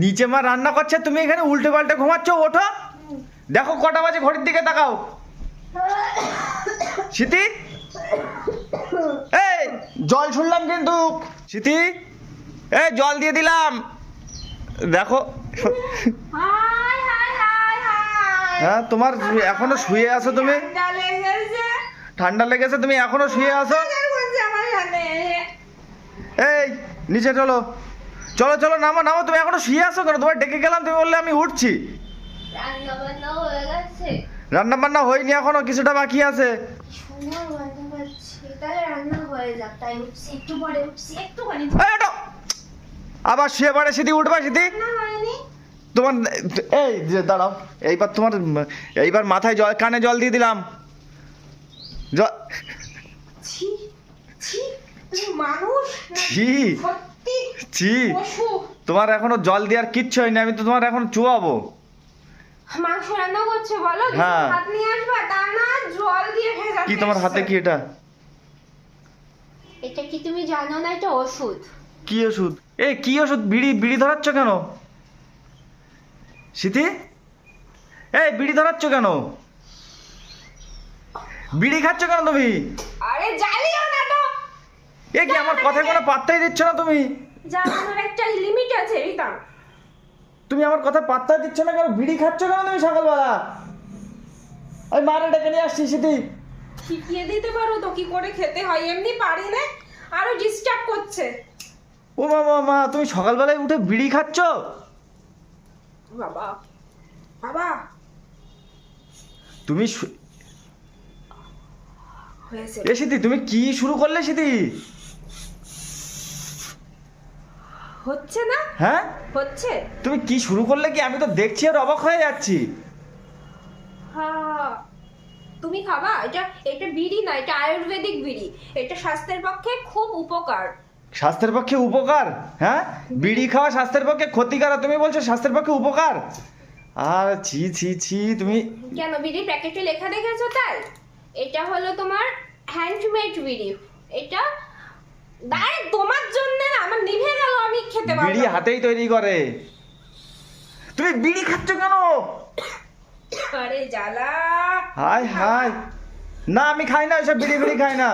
নিচে মা রান্না করছে তুমি এখানে উল্টে পাল্টে ঘুমাচ্ছ ওঠো। দেখো কটা বাজে ঘড়ির দিকে তাকাও। স্মৃতি? এই জল শুনলাম কিন্তু। স্মৃতি? এই জল দিয়ে দিলাম। দেখো হাই হাই হাই হাই। হ্যাঁ তোমার এখনও শুয়ে আছো তুমি? ঠান্ডা লেগেছে। তুমি এখনও শুয়ে আছো? এই নিচে চলো। চলো চলো নামো নামো তুমি এখনও শুয়ে আছো কেন? তোমার ডেকে গেলাম তুমি বললে আমি উঠছি। রান্না বান্না হয়ে হয়নি এখনও কিছুটা বাকি আছে। আবার শুয়ে পড়ে সিধি উঠবা সিধি। তোমার এই যে দাঁড়াও। এইবার তোমার এইবার মাথায় জল কানে জল দিয়ে দিলাম। জল মানুষ ছি তোমার এখনও জল দেওয়ার কিচ্ছু হয়নি আমি তো তোমার এখন চুয়াবো। মাংস রান্না করছে বলো? কিছু হ্যাঁ। নিয়ে আসবা তা না জল দিয়ে ভেজা কি তোমার হাতে কি এটা? এটা কি তুমি জানো না এটা ওষুধ। কি ওষুধ? এই কি ওষুধ? বিড়ি বিড়ি ধরাচ্ছ কেন? সিথি এই বিড়ি ধরাচ্ছ কেন? বিড়ি খাচ্ছ কেন তুমি? আরে জ্বালিও এ কি আমার কথায় কোনো পাত্তাই দিচ্ছ না তুমি? জ্বালানোর একটা লিমিট আছে রিতাম তুমি আমার কথা পাত্তা দিচ্ছ না কেন? বিড়ি খাচ্ছ কেন তুমি সকালবেলা? আমি মারে ডেকে নিয়ে আসছি সিথি শিখিয়ে দিতে পারো তো কি করে খেতে হয়। এমনি পারি না আরও ডিস্টার্ব করছে। ও মা মা মা তুমি সকালবেলায় উঠে বিড়ি খাচ্ছ? বাবা বাবা। তুমি এ সিথি তুমি কি শুরু করলে সিথি হচ্ছে না? হ্যাঁ? হচ্ছে? তুমি কি শুরু করলে কি? আমি তো দেখছি আর অবাক হয়ে যাচ্ছি। হ্যাঁ তুমি খাবা? এটা এটা বিড়ি না এটা আয়ুর্বেদিক বিড়ি। এটা স্বাস্থ্যের পক্ষে খুব উপকার। স্বাস্থ্যের পক্ষে উপকার? হ্যাঁ? বিড়ি খাওয়া স্বাস্থ্যের পক্ষে ক্ষতিকর আর তুমি বলছো স্বাস্থ্যের পক্ষে উপকার? আর ছি ছি ছি তুমি কেন বিড়ির প্যাকেটে লেখা দেখেছ তাই? এটা হলো তোমার হ্যান্ডমেড বিড়ি। এটা দাঁড় তোমার জন্য না আমার নিভে গেল আমি খেতে পারব বিড়ি হাতেই তৈরি করে। তুমি বিড়ি খাচ্ছ কেন? আরে জ্বালা। হাই হাই না আমি খাই না এসব বিড়ি বিড়ি খাই না।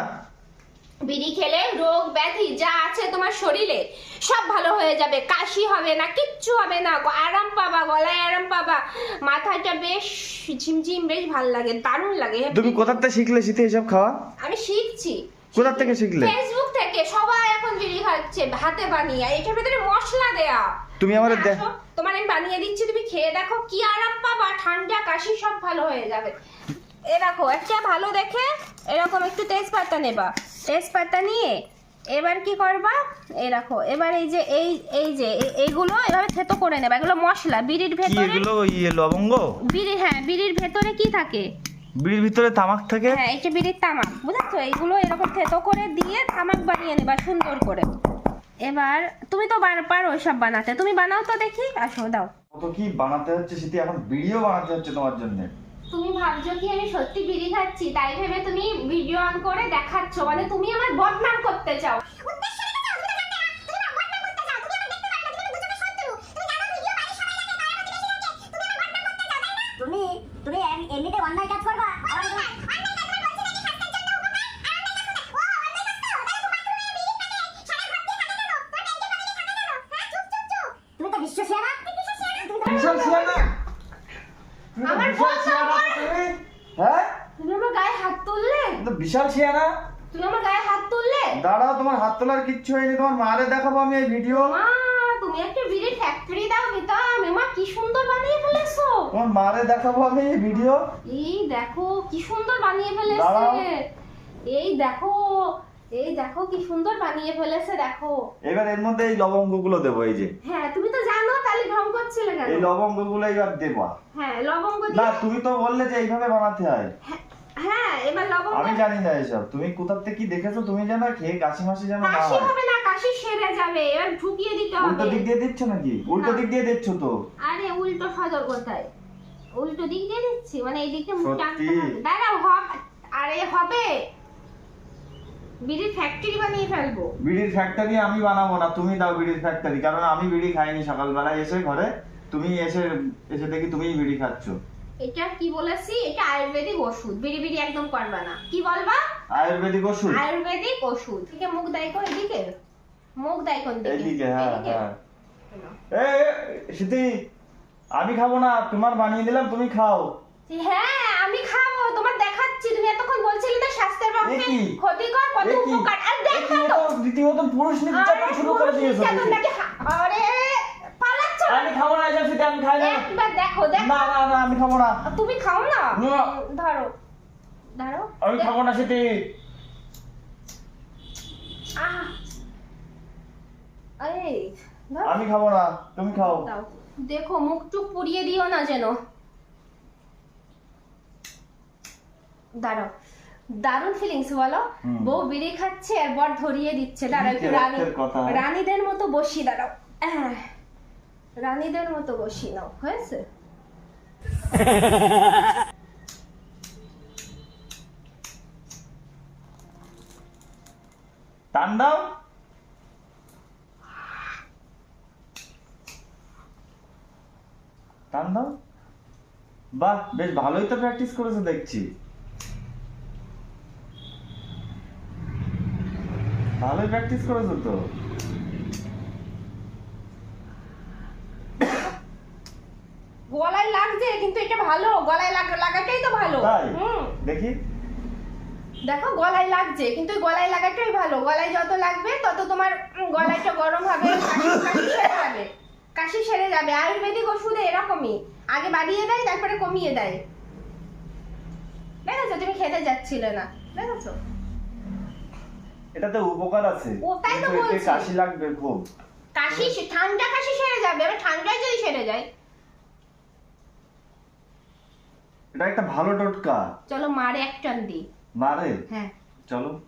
বিড়ি খেলে রোগ ব্যাধি যা আছে তোমার শরীরে সব ভালো হয়ে যাবে। কাশি হবে না কিচ্ছু হবে না আরাম পাবা গলায় আরাম পাবা। মাথাটা বেশ ঝিমঝিম বেশ ভালো লাগে দারুণ লাগে। তুমি কোথার থেকে শিখলে শীতে এসব খাওয়া? আমি শিখছি। কোথার থেকে শিখলে? ফেসবুক থেকে সবাই এখন বিড়ি খাচ্ছে হাতে বানিয়ে এটার ভিতরে মশলা দেয়া। তুমি আমার তোমার আমি বানিয়ে দিচ্ছি তুমি খেয়ে দেখো কি আরাম পাবা ঠান্ডা কাশি সব ভালো হয়ে যাবে। এ দেখো একটা ভালো দেখে এরকম একটু তেজপাতা নেবা। তেজপাতা নিয়ে এবার কি করবা? এই রাখো এবার এই যে এই এই যে এইগুলো এভাবে থেতো করে নেবা। এগুলো মশলা বিড়ির ভেতরে এগুলো ইয়ে লবঙ্গ? বিড়ি হ্যাঁ বিড়ির ভেতরে কি থাকে? বিড়ির ভিতরে তামাক থাকে? হ্যাঁ এটা বিড়ির তামাক বুঝেছ? এইগুলো এরকম থেতো করে দিয়ে তামাক বানিয়ে নেবা সুন্দর করে। এবার তুমি তো বার- পারো সব বানাতে। তুমি বানাও তো দেখি আসো দাও। কত কি বানাতে হচ্ছে সেটি এখন ভিডিও বানাতে হচ্ছে তোমার জন্য। তুমি ভাবছ কি আমি সত্যি বিড়ি খাচ্ছি? তাই ভেবে তুমি ভিডিও অন করে দেখাচ্ছ মানে তুমি আমার বদনাম করতে চাও। আমার হ্যাঁ তুমি আমার গায়ে হাত তুললে তো বিশাল শিয়ানা তুমি আমার গায়ে হাত তুললে দাঁড়াও তোমার হাত তোলার কিচ্ছু হয়নি তোমার মারে দেখাবো আমি এই ভিডিও মা তুমি একটা বিড়ির ফ্যাক্টরি দাও মিতাম মা কি সুন্দর বানিয়ে ফেলেছো তোমার মারে দেখাবো আমি এই ভিডিও এই দেখো কি সুন্দর বানিয়ে। ফেলেছে এই দেখো এই দেখো কি সুন্দর বানিয়ে ফেলেছে দেখো। এবার এর মধ্যে এই লবঙ্গগুলো দেবো এই যে। হ্যাঁ তুমি তো জানো তাহলে ঢং করছিলে কেন? এই লবঙ্গগুলো এবার দেবো। হ্যাঁ লবঙ্গ না তুমি তো বললে যে এইভাবে বানাতে হয়। হ্যাঁ এবার লবঙ্গ আমি জানি না এসব। তুমি কোথার থেকে কি দেখেছ? তুমি জানো খেয়ে কাশি মাসি না কাশি হবে না কাশি সেরে যাবে এবার ঢুকিয়ে দিতে উল্টো দিক দিয়ে দিচ্ছ নাকি? উল্টো দিক দিয়ে দিচ্ছ তো? আরে উল্টো সদর কোথায়? উল্টো দিক দিয়ে দিচ্ছি মানে এই দিকটা মুখটা আনতে সত্যি? হবে। দাঁড়াও হবে আরে হবে। বিড়ির ফ্যাক্টরি বানিয়ে ফেলব। বিড়ির ফ্যাক্টরি আমি বানাবো না তুমি দাও বিড়ির ফ্যাক্টরি কারণ আমি বিড়ি খাইনি সকালবেলা এসে ঘরে। তুমি এসে এসে দেখি তুমিই বিড়ি খাচ্ছ। এটা কি বলেছি? এটা আয়ুর্বেদিক ওষুধ। বিড়ি বিড়ি একদম করবা না। কি বলবা? আয়ুর্বেদিক ওষুধ? আয়ুর্বেদিক ওষুধ। ঠিক মুখ দেয় কোন এদিকে। মুখ দেয় কোন দিকে হ্যাঁ হ্যাঁ। এ সিদ্ধি আমি খাব না তোমার বানিয়ে দিলাম তুমি খাও। হ্যাঁ আমি খাব তোমার দেখাচ্ছি। তুমি এতক্ষণ বলছিলে না স্বাস্থ্যের পক্ষে উপকার। আর দেখো কি তো। তো রীতিমতো পুরুষ নির্যাতন শুরু করে দিয়েছ পুরুষ দেখি। নাকি হা- আরে পালাচ্ছ আমি খাব না এসব আমি খাই না। একবার দেখো দেখো। না না না আমি খাব না। তুমি খাও না? না। ধরো। ধরো। আমি খাব না সিদ্ধি আহ। আরে ধরো। আমি খাব না তুমি খাও। দেখো মুখ টুক পুড়িয়ে দিও না যেন। দাঁড়াও। দারুণ ফিলিংস বলো? বউ বিড়ি খাচ্ছে আর বর ধরিয়ে দিচ্ছে। দাঁড়াও একটু রানী রানীদের মতো বসি দাঁড়াও। রানীদের মতো বসি নাও হয়েছে? টান দাও। টান দাও। বাহ বেশ ভালোই তো প্র্যাকটিস করেছ দেখছি। ভালোই প্র্যাকটিস করেছ তো। গলায় লাগছে কিন্তু এটা ভালো। গলায় লাগা- লাগাটাই তো ভালো। দেখি। দেখো গলায় লাগছে কিন্তু গলায় লাগাটাই ভালো। গলায় যত লাগবে তত তোমার গলাটা গরম হবে কাশি কাশি সেরে যাবে। কাশি সেরে যাবে। আয়ুর্বেদিক ওষুধে এরকমই। আগে বাড়িয়ে দেয় তারপরে কমিয়ে দেয়। দেখেছ? তুমি খেতে যাচ্ছিলে না। দেখেছ? এটাতে উপকার আছে। ওটাই তো বলছি। কাশি লাগবে খুব। কাশি ঠান্ডা কাশি সেরে যাবে এবার ঠান্ডায় যদি সেরে যায়। এটা একটা ভালো টোটকা। চলো মারে এক টান দি। মারে? হ্যাঁ। চলো।